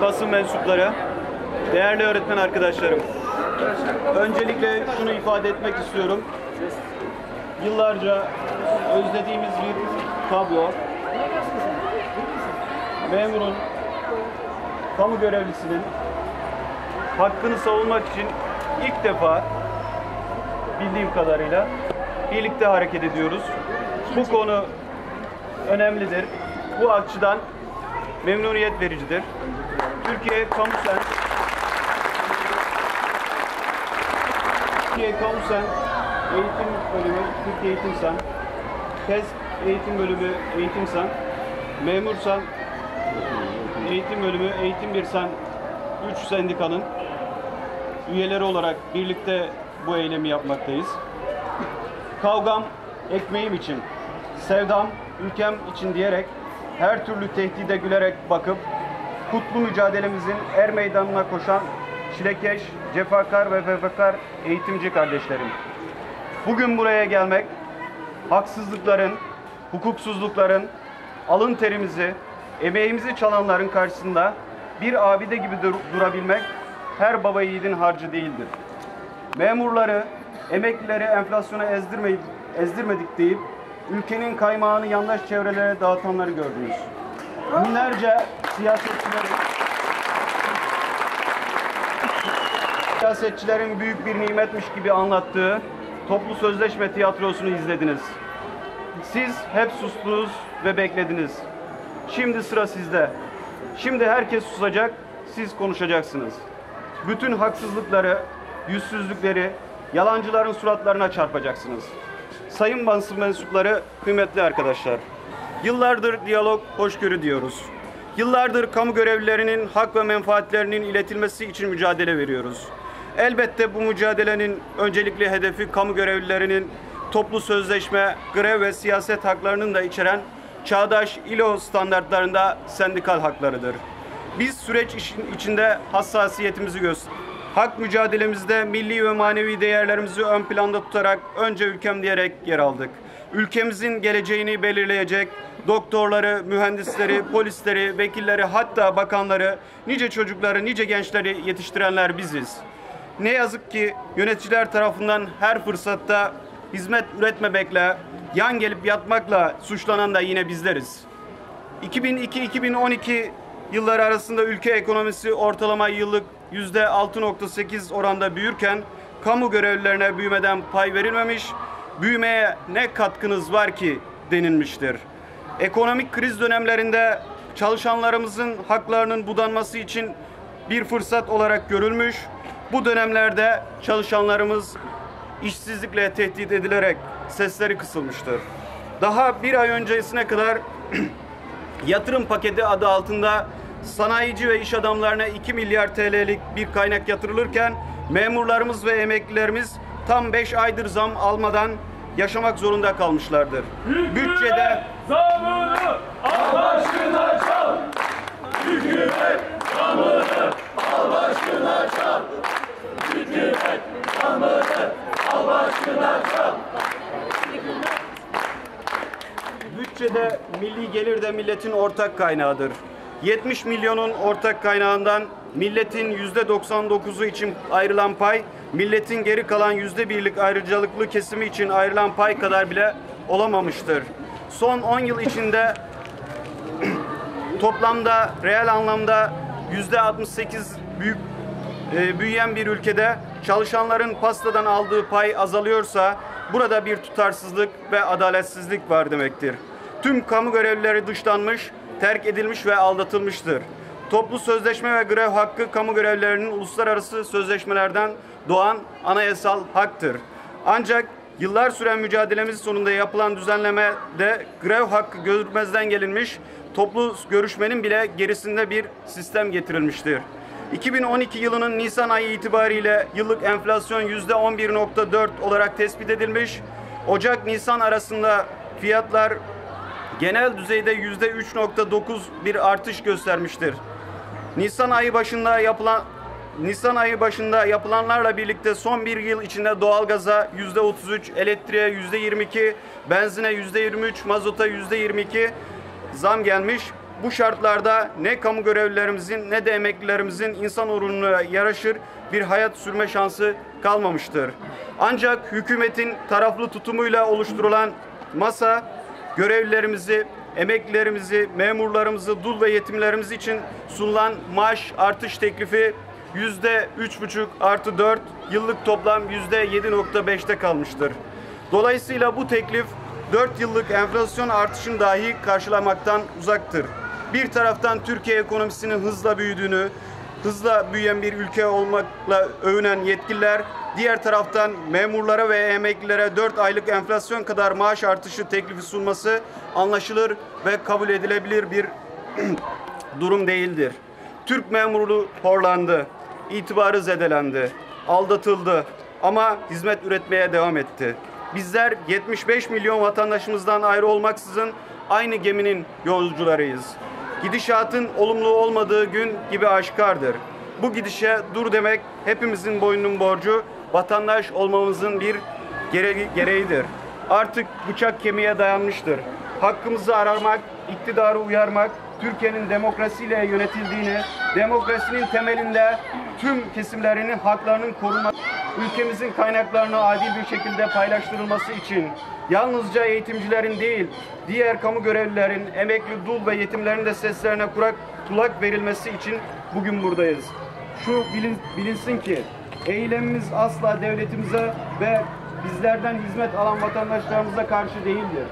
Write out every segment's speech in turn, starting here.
basın mensupları, değerli öğretmen arkadaşlarım. Öncelikle şunu ifade etmek istiyorum. Yıllarca özlediğimiz bir tablo. Memurun, kamu görevlisinin hakkını savunmak için ilk defa bildiğim kadarıyla birlikte hareket ediyoruz. Bu konu önemlidir. Bu açıdan memnuniyet vericidir. Türkiye Kamu Sen. Türkiye Kamu Sen Eğitim Bölümü Türkiye Eğitim Sen. TES Eğitim Bölümü Eğitim Sen. Memur Sen. Eğitim Bölümü Eğitim Bir Sen. 3 sendikanın üyeleri olarak birlikte bu eylemi yapmaktayız. Kavgam ekmeğim için, sevdam ülkem için diyerek her türlü tehdide gülerek bakıp kutlu mücadelemizin er meydanına koşan çilekeş, cefakar ve vefakar eğitimci kardeşlerim. Bugün buraya gelmek haksızlıkların, hukuksuzlukların, alın terimizi, emeğimizi çalanların karşısında bir abide gibi dur- durabilmek her baba yiğidin harcı değildir. Memurları, emeklileri enflasyona ezdirmeyip, ezdirmedik deyip ülkenin kaymağını yandaş çevrelere dağıtanları gördünüz. Binlerce siyasetçilerin siyasetçilerin büyük bir nimetmiş gibi anlattığı toplu sözleşme tiyatrosunu izlediniz. Siz hep sustunuz ve beklediniz. Şimdi sıra sizde. Şimdi herkes susacak, siz konuşacaksınız. Bütün haksızlıkları, yüzsüzlükleri, yalancıların suratlarına çarpacaksınız. Sayın basın mensupları, kıymetli arkadaşlar. Yıllardır diyalog, hoşgörü diyoruz. Yıllardır kamu görevlilerinin hak ve menfaatlerinin iletilmesi için mücadele veriyoruz. Elbette bu mücadelenin öncelikli hedefi kamu görevlilerinin toplu sözleşme, grev ve siyaset haklarının da içeren çağdaş ILO standartlarında sendikal haklarıdır. Biz süreç işin içinde hassasiyetimizi göster. Hak mücadelemizde milli ve manevi değerlerimizi ön planda tutarak önce ülkem diyerek yer aldık. Ülkemizin geleceğini belirleyecek doktorları, mühendisleri, polisleri, vekilleri hatta bakanları, nice çocukları, nice gençleri yetiştirenler biziz. Ne yazık ki yöneticiler tarafından her fırsatta hizmet üretmemekle, yan gelip yatmakla suçlanan da yine bizleriz. 2002-2012 yılları arasında ülke ekonomisi ortalama yıllık %6.8 oranda büyürken kamu görevlilerine büyümeden pay verilmemiş, büyümeye ne katkınız var ki denilmiştir. Ekonomik kriz dönemlerinde çalışanlarımızın haklarının budanması için bir fırsat olarak görülmüş. Bu dönemlerde çalışanlarımız işsizlikle tehdit edilerek sesleri kısılmıştır. Daha bir ay öncesine kadar yatırım paketi adı altında sanayici ve iş adamlarına 2 milyar TL'lik bir kaynak yatırılırken memurlarımız ve emeklilerimiz tam 5 aydır zam almadan yaşamak zorunda kalmışlardır. Bütçede Zamını al başına çal. Hükümet zamını al başına çal. Hükümet zamını al başına çal. Bütçede milli gelir de milletin ortak kaynağıdır. 70 milyonun ortak kaynağından milletin yüzde 99'u için ayrılan pay, milletin geri kalan yüzde birlik ayrıcalıklı kesimi için ayrılan pay kadar bile olamamıştır. Son 10 yıl içinde toplamda reel anlamda yüzde 68 büyük e, büyüyen bir ülkede çalışanların pastadan aldığı pay azalıyorsa burada bir tutarsızlık ve adaletsizlik var demektir. Tüm kamu görevlileri dışlanmış, terk edilmiş ve aldatılmıştır. Toplu sözleşme ve grev hakkı kamu görevlilerinin uluslararası sözleşmelerden doğan anayasal haktır. Ancak yıllar süren mücadelemiz sonunda yapılan düzenlemede grev hakkı görmezden gelinmiş, toplu görüşmenin bile gerisinde bir sistem getirilmiştir. 2012 yılının Nisan ayı itibariyle yıllık enflasyon %11.4 olarak tespit edilmiş. Ocak-Nisan arasında fiyatlar genel düzeyde %3.9 bir artış göstermiştir. Nisan ayı başında yapılan Nisan ayı başında yapılanlarla birlikte son bir yıl içinde doğalgaza %33, elektriğe %22, benzine %23, mazota %22 zam gelmiş. bu şartlarda ne kamu görevlilerimizin ne de emeklilerimizin insan onuruna yaraşır bir hayat sürme şansı kalmamıştır. Ancak hükümetin taraflı tutumuyla oluşturulan masa görevlilerimizi, emeklilerimizi, memurlarımızı, dul ve yetimlerimiz için sunulan maaş artış teklifi yüzde üç buçuk artı dört yıllık toplam yüzde 7.5'te kalmıştır. Dolayısıyla bu teklif 4 yıllık enflasyon artışını dahi karşılamaktan uzaktır. Bir taraftan Türkiye ekonomisinin hızla büyüdüğünü, hızla büyüyen bir ülke olmakla övünen yetkililer, diğer taraftan memurlara ve emeklilere 4 aylık enflasyon kadar maaş artışı teklifi sunması anlaşılır ve kabul edilebilir bir durum değildir. Türk memurluğu horlandı, itibarı zedelendi, aldatıldı ama hizmet üretmeye devam etti. Bizler 75 milyon vatandaşımızdan ayrı olmaksızın aynı geminin yolcularıyız. Gidişatın olumlu olmadığı gün gibi aşikardır. Bu gidişe dur demek hepimizin boynunun borcu, vatandaş olmamızın bir gere- gereğidir. Artık bıçak kemiğe dayanmıştır. Hakkımızı aramak, iktidarı uyarmak, Türkiye'nin demokrasiyle yönetildiğini, demokrasinin temelinde tüm kesimlerinin haklarının korunması, ülkemizin kaynaklarını adil bir şekilde paylaştırılması için yalnızca eğitimcilerin değil, diğer kamu görevlilerin, emekli, dul ve yetimlerin de seslerine kulak, kulak verilmesi için bugün buradayız. Şu bilin, bilinsin ki eylemimiz asla devletimize ve bizlerden hizmet alan vatandaşlarımıza karşı değildir.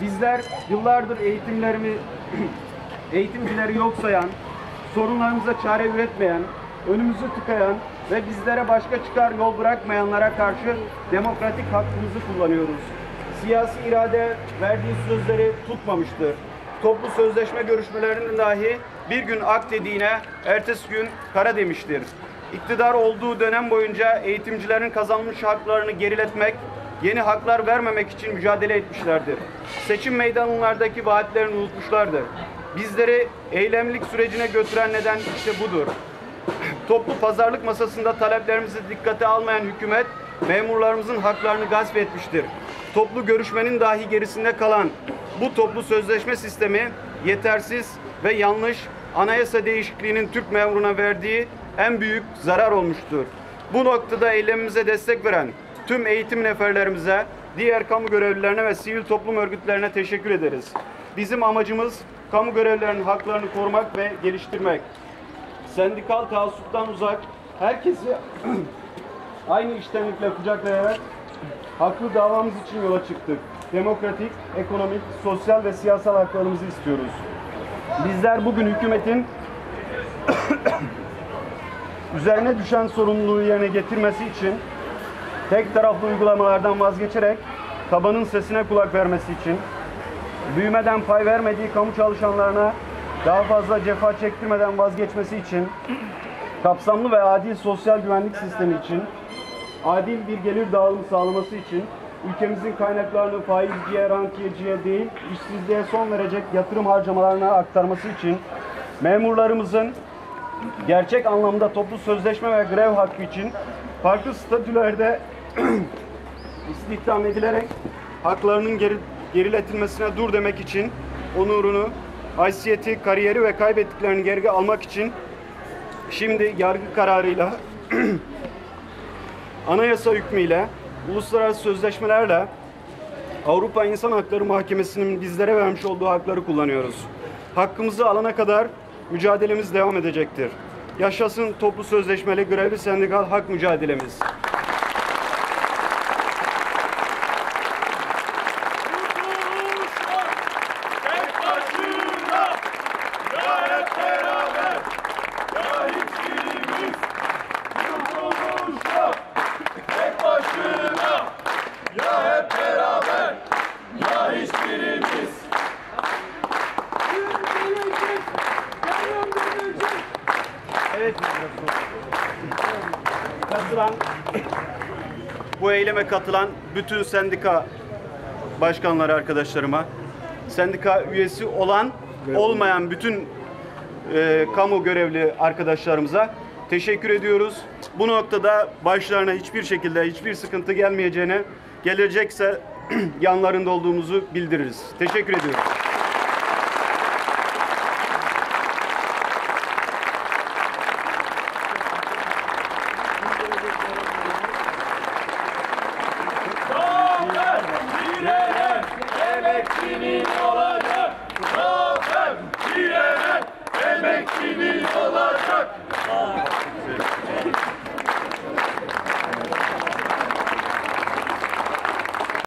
Bizler yıllardır eğitimlerimi eğitimcileri yok sayan, sorunlarımıza çare üretmeyen, önümüzü tıkayan ve bizlere başka çıkar yol bırakmayanlara karşı demokratik hakkımızı kullanıyoruz. Siyasi irade verdiği sözleri tutmamıştır. Toplu sözleşme görüşmelerinin dahi bir gün ak dediğine ertesi gün kara demiştir. İktidar olduğu dönem boyunca eğitimcilerin kazanmış haklarını geriletmek, yeni haklar vermemek için mücadele etmişlerdir. Seçim meydanlardaki vaatlerini unutmuşlardır. Bizleri eylemlik sürecine götüren neden işte budur. Toplu pazarlık masasında taleplerimizi dikkate almayan hükümet memurlarımızın haklarını gasp etmiştir. Toplu görüşmenin dahi gerisinde kalan bu toplu sözleşme sistemi yetersiz ve yanlış anayasa değişikliğinin Türk memuruna verdiği en büyük zarar olmuştur. Bu noktada eylemimize destek veren tüm eğitim neferlerimize, diğer kamu görevlilerine ve sivil toplum örgütlerine teşekkür ederiz. Bizim amacımız kamu görevlilerinin haklarını korumak ve geliştirmek. Sendikal taassuptan uzak, herkesi aynı iştenlikle kucaklayarak haklı davamız için yola çıktık. Demokratik, ekonomik, sosyal ve siyasal haklarımızı istiyoruz. Bizler bugün hükümetin üzerine düşen sorumluluğu yerine getirmesi için tek taraflı uygulamalardan vazgeçerek tabanın sesine kulak vermesi için büyümeden pay vermediği kamu çalışanlarına daha fazla cefa çektirmeden vazgeçmesi için kapsamlı ve adil sosyal güvenlik sistemi için adil bir gelir dağılımı sağlaması için ülkemizin kaynaklarını faizciye, rantiyeciye değil, işsizliğe son verecek yatırım harcamalarına aktarması için memurlarımızın gerçek anlamda toplu sözleşme ve grev hakkı için farklı statülerde istihdam edilerek haklarının geri, geriletilmesine dur demek için onurunu, haysiyeti, kariyeri ve kaybettiklerini geri almak için şimdi yargı kararıyla anayasa hükmüyle, uluslararası sözleşmelerle Avrupa İnsan Hakları Mahkemesi'nin bizlere vermiş olduğu hakları kullanıyoruz. Hakkımızı alana kadar mücadelemiz devam edecektir. Yaşasın toplu sözleşmeli grevli sendikal hak mücadelemiz. Katılan bu eyleme katılan bütün sendika başkanları arkadaşlarıma, sendika üyesi olan olmayan bütün e, kamu görevli arkadaşlarımıza teşekkür ediyoruz. Bu noktada başlarına hiçbir şekilde hiçbir sıkıntı gelmeyeceğine, gelecekse yanlarında olduğumuzu bildiririz. Teşekkür ediyoruz. Eximino.